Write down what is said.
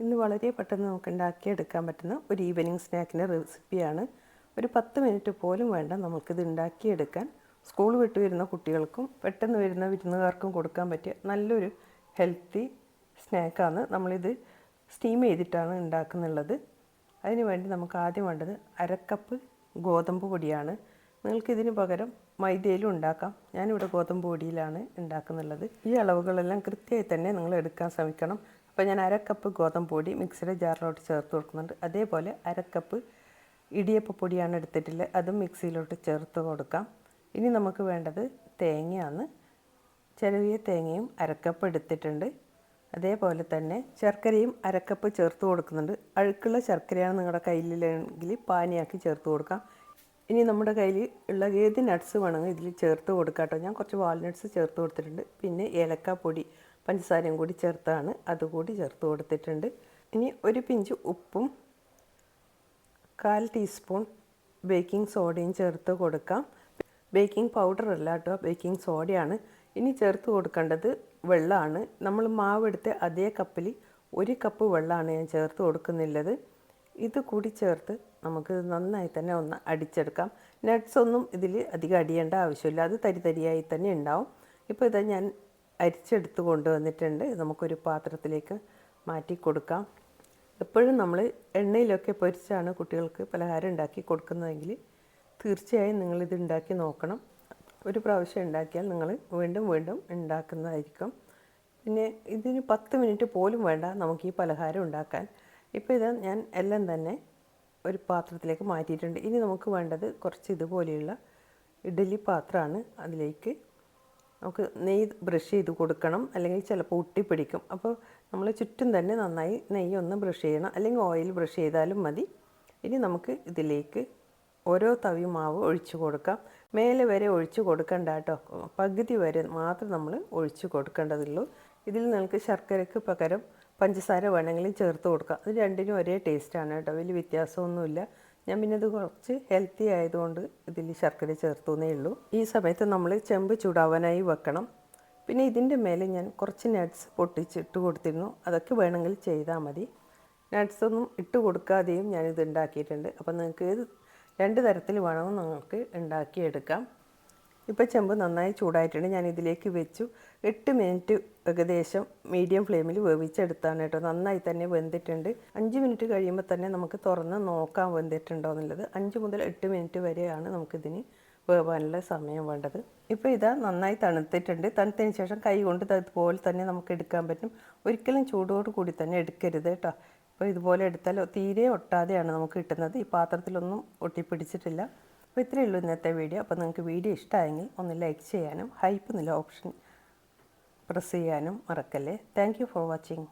ഇന്ന് വളരെ പെട്ടെന്ന് നമുക്ക് ഉണ്ടാക്കിയെടുക്കാൻ പറ്റുന്ന ഒരു ഈവനിങ് സ്നാക്കിന്റെ റെസിപ്പിയാണ് ഒരു പത്ത് മിനിറ്റ് പോലും വേണ്ട നമുക്കിത് ഉണ്ടാക്കിയെടുക്കാൻ. സ്കൂൾ വിട്ട് വരുന്ന കുട്ടികൾക്കും പെട്ടെന്ന് വരുന്ന വിരുന്നുകാർക്കും കൊടുക്കാൻ പറ്റിയ നല്ലൊരു ഹെൽത്തി സ്നാക്കാണ് നമ്മളിത് സ്റ്റീം ചെയ്തിട്ടാണ് ഉണ്ടാക്കുന്നുള്ളത്. അതിനുവേണ്ടി നമുക്ക് ആദ്യം വേണ്ടത് അരക്കപ്പ് ഗോതമ്പ് പൊടിയാണ്. നിങ്ങൾക്കിതിന് പകരം മൈദയിലും ഉണ്ടാക്കാം. ഞാനിവിടെ ഗോതമ്പ് പൊടിയിലാണ് ഉണ്ടാക്കുന്നുള്ളത്. ഈ അളവുകളെല്ലാം കൃത്യമായി തന്നെ നിങ്ങൾ എടുക്കാൻ ശ്രമിക്കണം. അപ്പോൾ ഞാൻ അരക്കപ്പ് ഗോതമ്പ് പൊടി മിക്സിയുടെ ജാറിലോട്ട് ചേർത്ത് കൊടുക്കുന്നുണ്ട്. അതേപോലെ അരക്കപ്പ് ഇടിയപ്പ പൊടിയാണ് എടുത്തിട്ടില്ല അതും മിക്സിയിലോട്ട് ചേർത്ത് കൊടുക്കാം. ഇനി നമുക്ക് വേണ്ടത് തേങ്ങയാണ്. ചെറിയ തേങ്ങയും അരക്കപ്പ് എടുത്തിട്ടുണ്ട്. അതേപോലെ തന്നെ ശർക്കരയും അരക്കപ്പ് ചേർത്ത് കൊടുക്കുന്നുണ്ട്. അഴുക്കുള്ള ശർക്കരയാണ് നിങ്ങളുടെ കയ്യിലെങ്കിൽ പാനിയാക്കി ചേർത്ത് കൊടുക്കാം. ഇനി നമ്മുടെ കയ്യിൽ ഉള്ള ഏത് നട്ട്സ് വേണമെങ്കിൽ ഇതിൽ ചേർത്ത് കൊടുക്കാം കേട്ടോ. ഞാൻ കുറച്ച് വാൾനട്ട്സ് ചേർത്ത് കൊടുത്തിട്ടുണ്ട്. പിന്നെ ഏലക്കാപ്പൊടി പഞ്ചസാരയും കൂടി ചേർത്താണ് അതുകൂടി ചേർത്ത് കൊടുത്തിട്ടുണ്ട്. ഇനി ഒരു പിഞ്ച് ഉപ്പും കാൽ ടീസ്പൂൺ ബേക്കിംഗ് സോഡയും ചേർത്ത് കൊടുക്കാം. ബേക്കിംഗ് പൗഡർ അല്ല കേട്ടോ ബേക്കിംഗ് സോഡയാണ് ഇനി ചേർത്ത് കൊടുക്കേണ്ടത് വെള്ളമാണ്. നമ്മൾ മാവെടുത്ത് അതേ കപ്പിൽ ഒരു കപ്പ് വെള്ളമാണ് ഞാൻ ചേർത്ത് കൊടുക്കുന്നുള്ളത്. ഇത് കൂടി ചേർത്ത് നമുക്ക് നന്നായി തന്നെ ഒന്ന് അടിച്ചെടുക്കാം. നട്ട്സ് ഒന്നും ഇതിൽ അധികം അടിയേണ്ട ആവശ്യമില്ല. അത് തരിതരിയായി തന്നെ ഉണ്ടാവും. ഇപ്പോൾ ഇത് ഞാൻ അരിച്ചെടുത്ത് കൊണ്ടുവന്നിട്ടുണ്ട്. നമുക്കൊരു പാത്രത്തിലേക്ക് മാറ്റി കൊടുക്കാം. എപ്പോഴും നമ്മൾ എണ്ണയിലൊക്കെ പൊരിച്ചാണ് കുട്ടികൾക്ക് പലഹാരം ഉണ്ടാക്കി കൊടുക്കുന്നതെങ്കിൽ തീർച്ചയായും നിങ്ങളിത് ഉണ്ടാക്കി നോക്കണം. ഒരു പ്രാവശ്യം ഉണ്ടാക്കിയാൽ നിങ്ങൾ വീണ്ടും വീണ്ടും ഉണ്ടാക്കുന്നതായിരിക്കും. പിന്നെ ഇതിന് പത്ത് മിനിറ്റ് പോലും വേണ്ട നമുക്ക് ഈ പലഹാരം ഉണ്ടാക്കാൻ. ഇപ്പോൾ ഇത് ഞാൻ എല്ലാം തന്നെ ഒരു പാത്രത്തിലേക്ക് മാറ്റിയിട്ടുണ്ട്. ഇനി നമുക്ക് വേണ്ടത് കുറച്ച് ഇതുപോലെയുള്ള ഇഡലി പാത്രമാണ് അതിലേക്ക്. നമുക്ക് നെയ്യ് ബ്രഷ് ചെയ്ത് കൊടുക്കണം. അല്ലെങ്കിൽ ചിലപ്പോൾ ഒട്ടിപ്പിടിക്കും അപ്പോൾ നമ്മൾ ചുറ്റും തന്നെ നന്നായി നെയ്യ് ഒന്ന് ബ്രഷ് ചെയ്യണം. അല്ലെങ്കിൽ ഓയിൽ ബ്രഷ് ചെയ്താലും മതി. ഇനി നമുക്ക് ഇതിലേക്ക് ഓരോ തവി മാവ് ഒഴിച്ചു കൊടുക്കാം. മേലെ വരെ ഒഴിച്ചു കൊടുക്കണ്ട കേട്ടോ. പകുതി വരെ മാത്രം നമ്മൾ ഒഴിച്ചു കൊടുക്കേണ്ടതുള്ളൂ. ഇതിൽ നിങ്ങൾക്ക് ശർക്കരയ്ക്ക് പകരം പഞ്ചസാര വേണമെങ്കിലും ചേർത്ത് കൊടുക്കുക അത് രണ്ടിനും ഒരേ ടേസ്റ്റാണ് കേട്ടോ. വലിയ വ്യത്യാസമൊന്നുമില്ല. ഞാൻ പിന്നെ ഇത് കുറച്ച് ഹെൽത്തി ആയതുകൊണ്ട് ഇതിൽ ശർക്കര ചേർത്തുന്നേ ഉള്ളൂ. ഈ സമയത്ത് നമ്മൾ ചെമ്പ് ചൂടാവാനായി വെക്കണം. പിന്നെ ഇതിന്റെ മേലെ ഞാൻ കുറച്ച് നട്ട്സ് പൊട്ടിച്ചിട്ട് കൊടുത്തിരുന്നു. അതൊക്കെ വേണമെങ്കിൽ ചെയ്താൽ മതി. നട്ട്സ് ഒന്നും ഇട്ട് കൊടുക്കാതെയും ഞാനിത് ഉണ്ടാക്കിയിട്ടുണ്ട്. അപ്പോൾ നിങ്ങൾക്ക് ഏത് രണ്ട് തരത്തിൽ വേണമെങ്കിൽ നിങ്ങൾക്ക് ഉണ്ടാക്കിയെടുക്കാം. ഇപ്പോൾ ചെമ്പ് നന്നായി ചൂടായിട്ടുണ്ട്. ഞാൻ ഇതിലേക്ക് വെച്ചു. എട്ട് മിനിറ്റ് ഏകദേശം മീഡിയം ഫ്ലെയിമിൽ വേവിച്ചെടുത്താണ് കേട്ടോ. നന്നായി തന്നെ വെന്തിട്ടുണ്ട്. അഞ്ച് മിനിറ്റ് കഴിയുമ്പോൾ തന്നെ നമുക്ക് തുറന്ന് നോക്കാൻ വെന്തിട്ടുണ്ടോ എന്നുള്ളത് അഞ്ച് മുതൽ എട്ട് മിനിറ്റ് വരെയാണ് നമുക്കിതിന് വേവാനുള്ള സമയം വേണ്ടത്. ഇപ്പോൾ ഇതാ നന്നായി തണുത്തിട്ടുണ്ട്. തണുത്തതിന് ശേഷം കൈ കൊണ്ട് അതുപോലെ തന്നെ നമുക്ക് എടുക്കാൻ പറ്റും. ഒരിക്കലും ചൂടോട് കൂടി തന്നെ എടുക്കരുത് കേട്ടോ. അപ്പോൾ ഇതുപോലെ എടുത്താൽ തീരെ ഒട്ടാതെയാണ് നമുക്ക് കിട്ടുന്നത്. ഈ പാത്രത്തിലൊന്നും ഒട്ടിപ്പിടിച്ചിട്ടില്ല. അപ്പോൾ ഇത്രയേ ഉള്ളൂ ഇന്നത്തെ വീഡിയോ. അപ്പോൾ നിങ്ങൾക്ക് വീഡിയോ ഇഷ്ടമായെങ്കിൽ ഒന്ന് ലൈക്ക് ചെയ്യാനും ഹൈപ്പ് എന്നുള്ള ഓപ്ഷൻ പ്രസ് ചെയ്യാനും മറക്കല്ലേ. Thank for watching.